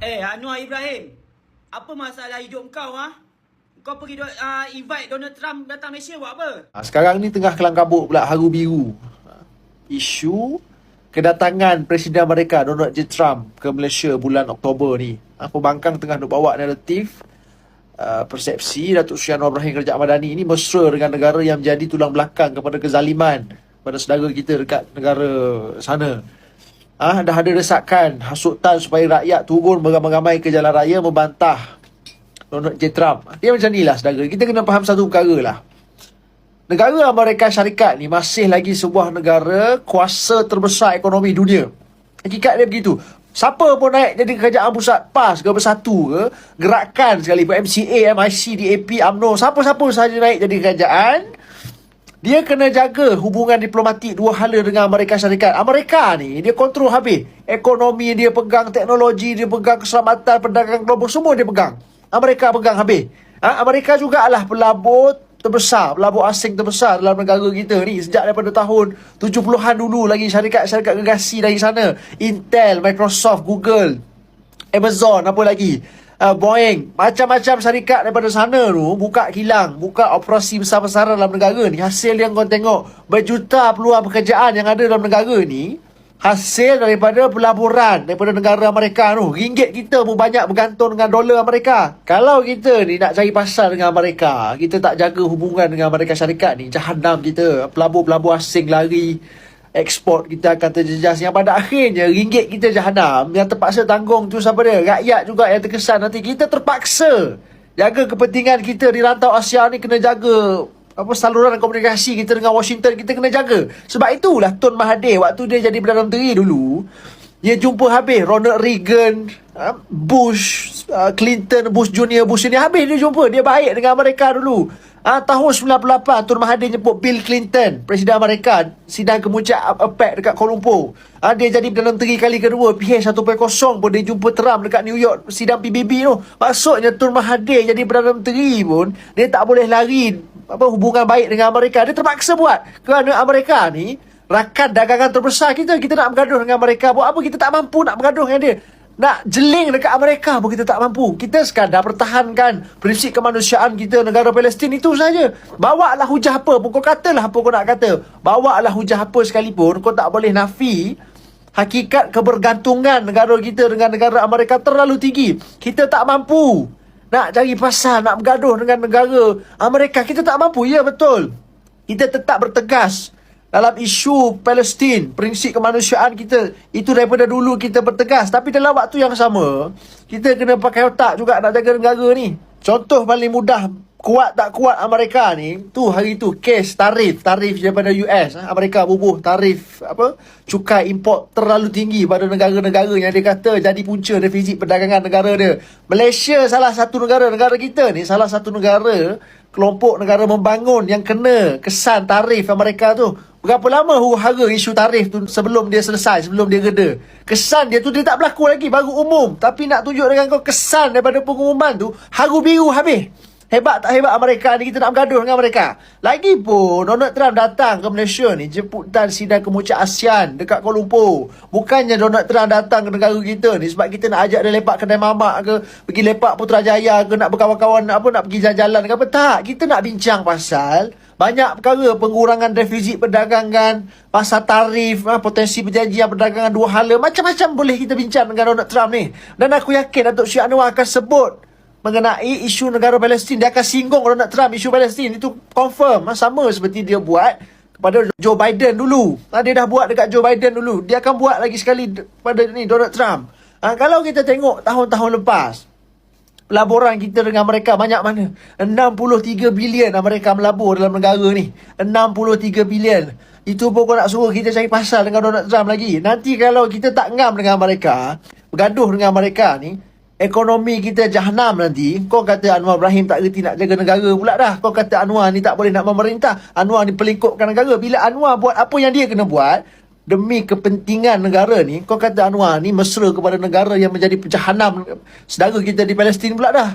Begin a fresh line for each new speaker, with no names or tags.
Eh, Anwar Ibrahim. Apa masalah hidup kau ha? Kau pergi uh, invite Donald Trump datang Malaysia buat apa?
Ha, sekarang ni tengah kelang kabut pula haru biru. Isu kedatangan Presiden Amerika Donald J. Trump ke Malaysia bulan Oktober ni. Ha, pembangkang tengah duk bawa naratif uh, persepsi Datuk Sri Anwar Ibrahim Kerajaan Madani ini mesra dengan negara yang menjadi tulang belakang kepada kezaliman pada saudara kita dekat negara sana. Ah, dah ada desakan hasutan supaya rakyat turun beramai-ramai ke jalan raya membantah Donald J. Trump. Dia macam ni lah saudara. Kita kena faham satu perkara lah. Negara Amerika Syarikat ni masih lagi sebuah negara kuasa terbesar ekonomi dunia. Hakikat dia begitu. Siapa pun naik jadi kerajaan pusat PAS ke bersatu ke, gerakan sekali MCA, MIC, DAP, UMNO, siapa-siapa sahaja naik jadi kerajaan, dia kena jaga hubungan diplomatik dua hala dengan Amerika Syarikat. Amerika ni dia kontrol habis. Ekonomi dia pegang, teknologi dia pegang, keselamatan, perdagangan global semua dia pegang. Amerika pegang habis. Ha? Amerika juga pelabur terbesar, pelabur asing terbesar dalam negara kita ni sejak daripada tahun 70-an dulu lagi syarikat-syarikat gergasi dari sana. Intel, Microsoft, Google, Amazon, apa lagi? Uh, Boeing, macam-macam syarikat daripada sana tu buka kilang, buka operasi besar-besaran dalam negara ni. Hasil yang kau tengok berjuta peluang pekerjaan yang ada dalam negara ni hasil daripada pelaburan daripada negara Amerika tu. Ringgit kita pun banyak bergantung dengan dolar Amerika. Kalau kita ni nak cari pasar dengan Amerika, kita tak jaga hubungan dengan Amerika Syarikat ni, jahanam kita. Pelabur-pelabur asing lari ekspor kita akan terjejas. Yang pada akhirnya ringgit kita jahanam yang terpaksa tanggung tu siapa dia? Rakyat juga yang terkesan nanti. Kita terpaksa jaga kepentingan kita di rantau Asia ni kena jaga apa saluran komunikasi kita dengan Washington kita kena jaga. Sebab itulah Tun Mahathir waktu dia jadi Perdana Menteri dulu dia jumpa habis. Ronald Reagan ah, Bush ah, Clinton Bush Junior Bush ni habis dia jumpa. Dia baik dengan mereka dulu Ah tahun 98 Tun Mahathir jemput Bill Clinton, Presiden Amerika, sidang kemuncak APEC dekat Kuala Lumpur. Ah dia jadi Perdana Menteri kali kedua, PH 1.0 pun dia jumpa Trump dekat New York sidang PBB tu. Maksudnya Tun Mahathir jadi Perdana Menteri pun dia tak boleh lari apa hubungan baik dengan Amerika. Dia terpaksa buat kerana Amerika ni rakan dagangan terbesar kita. Kita nak bergaduh dengan mereka. Buat apa kita tak mampu nak bergaduh dengan dia. Nak jeling dekat Amerika pun kita tak mampu. Kita sekadar pertahankan prinsip kemanusiaan kita negara Palestin itu saja. Bawa lah hujah apa pun. Kau katalah apa kau nak kata. Bawa lah hujah apa sekalipun. Kau tak boleh nafi hakikat kebergantungan negara kita dengan negara Amerika terlalu tinggi. Kita tak mampu nak cari pasal, nak bergaduh dengan negara Amerika. Kita tak mampu. Ya, betul. Kita tetap bertegas dalam isu Palestin, prinsip kemanusiaan kita, itu daripada dulu kita bertegas. Tapi dalam waktu yang sama, kita kena pakai otak juga nak jaga negara ni. Contoh paling mudah, kuat tak kuat Amerika ni, tu hari tu kes tarif, tarif daripada US. ha. Amerika bubuh tarif apa cukai import terlalu tinggi pada negara-negara yang dia kata jadi punca defisit perdagangan negara dia. Malaysia salah satu negara, negara kita ni salah satu negara kelompok negara membangun yang kena kesan tarif Amerika tu. Berapa lama huru-hara isu tarif tu sebelum dia selesai, sebelum dia reda. Kesan dia tu dia tak berlaku lagi, baru umum. Tapi nak tunjuk dengan kau kesan daripada pengumuman tu, haru biru habis. Hebat tak hebat Amerika ni kita nak bergaduh dengan mereka. Lagipun Donald Trump datang ke Malaysia ni jemputan sidang kemuncak ASEAN dekat Kuala Lumpur. Bukannya Donald Trump datang ke negara kita ni sebab kita nak ajak dia lepak kedai mamak ke, pergi lepak Putrajaya ke, nak berkawan-kawan apa nak pergi jalan-jalan ke apa tak. Kita nak bincang pasal banyak perkara pengurangan defisit perdagangan, pasal tarif, ha, potensi perjanjian perdagangan dua hala, macam-macam boleh kita bincang dengan Donald Trump ni. Dan aku yakin Datuk Syed Anwar akan sebut mengenai isu negara Palestin. Dia akan singgung Donald Trump isu Palestin. Itu confirm. Ha, sama seperti dia buat kepada Joe Biden dulu. Ha, dia dah buat dekat Joe Biden dulu. Dia akan buat lagi sekali pada ni Donald Trump. Ha, kalau kita tengok tahun-tahun lepas pelaburan kita dengan mereka banyak mana? 63 bilion mereka melabur dalam negara ni. 63 bilion. Itu pun kau nak suruh kita cari pasal dengan Donald Trump lagi. Nanti kalau kita tak ngam dengan mereka bergaduh dengan mereka ni ekonomi kita jahanam nanti kau kata Anwar Ibrahim tak reti nak jaga negara pula dah. Kau kata Anwar ni tak boleh nak memerintah. Anwar ni pelingkupkan negara. Bila Anwar buat apa yang dia kena buat demi kepentingan negara ni kau kata Anwar ni mesra kepada negara yang menjadi jahanam sedara kita di Palestin pula dah